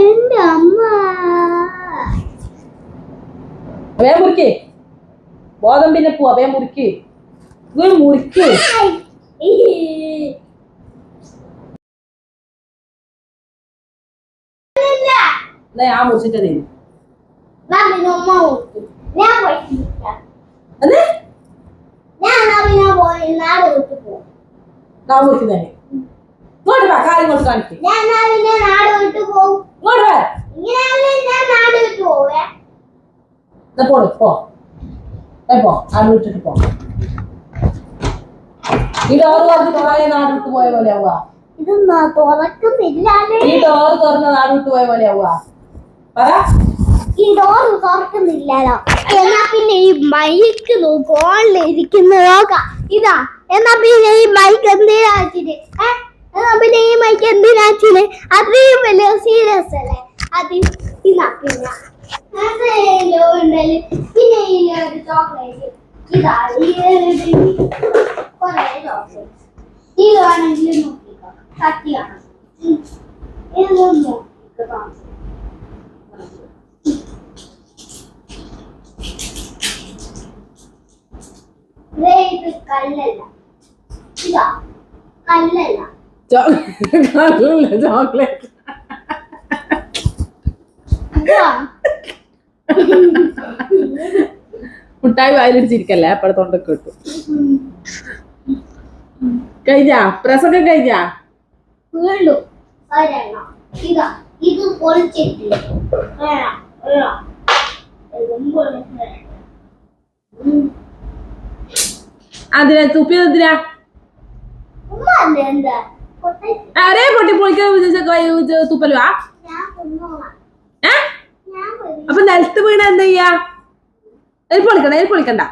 എന്റെ അമ്മ. വേ മുറിക്ക്. ബോധം പിന്നെ പോവാ വേ മുറിക്ക്. മുറിക്ക്. ഞാൻ മുറിച്ചിട്ട് തരും. ഞാൻ പിന്നെ കാര്യം കൊണ്ട് കാണിക്കും പോട് പോ. പോ. വിട്ടിട്ട് പോ. ഈ നാട് വിട്ട് പോയ പോലെ ആവുക. ഈ തുറന്ന് നാട് വിട്ട് പോയ പോലെ ആവുക. പറ. ഈ ഡോർ തുറക്കുന്നില്ലല്ലോ. എന്നാ പിന്നെ ഈ മൈക്ക് നോക്കാം ഇതാ എന്നാ പിന്നെ ഈ മൈക്ക് എന്തിനാ വെച്ചിട്ട് ഏ? എന്നാ പിന്നെ ഈ മൈക്ക് വെച്ചിട്ട് അത്രയും വലിയ സീരിയസ് അല്ലേ? അത് ഇന്നാ പിന്നെ ഈ ഒരു ചോക്ലേറ്റ്. ഈ കല്ലല്ല. ഇതാ കല്ലല്ല. ചോക്ലേറ്റ് ഇതാ മുട്ടായി വായിലിടിച്ചിരിക്കല്ലേ അപ്പഴ തൊണ്ടൊക്കെ കിട്ടും കഴിഞ്ഞാ? പ്രസംഗം കഴിഞ്ഞാ? വീണ്ടും ഇത്. പൊളിച്ചിട്ടില്ല. അതിനെ തുപ്പി ഉമ്മ എന്താ? അരെ പൊട്ടിപ്പൊളിക്കാൻ തുപ്പലുവാ? ഏ? അപ്പൊ നിലത്ത് വീണ എന്താ ചെയ്യാ? അതിൽ പൊളിക്കണ്ട അതിൽ പൊളിക്കണ്ട.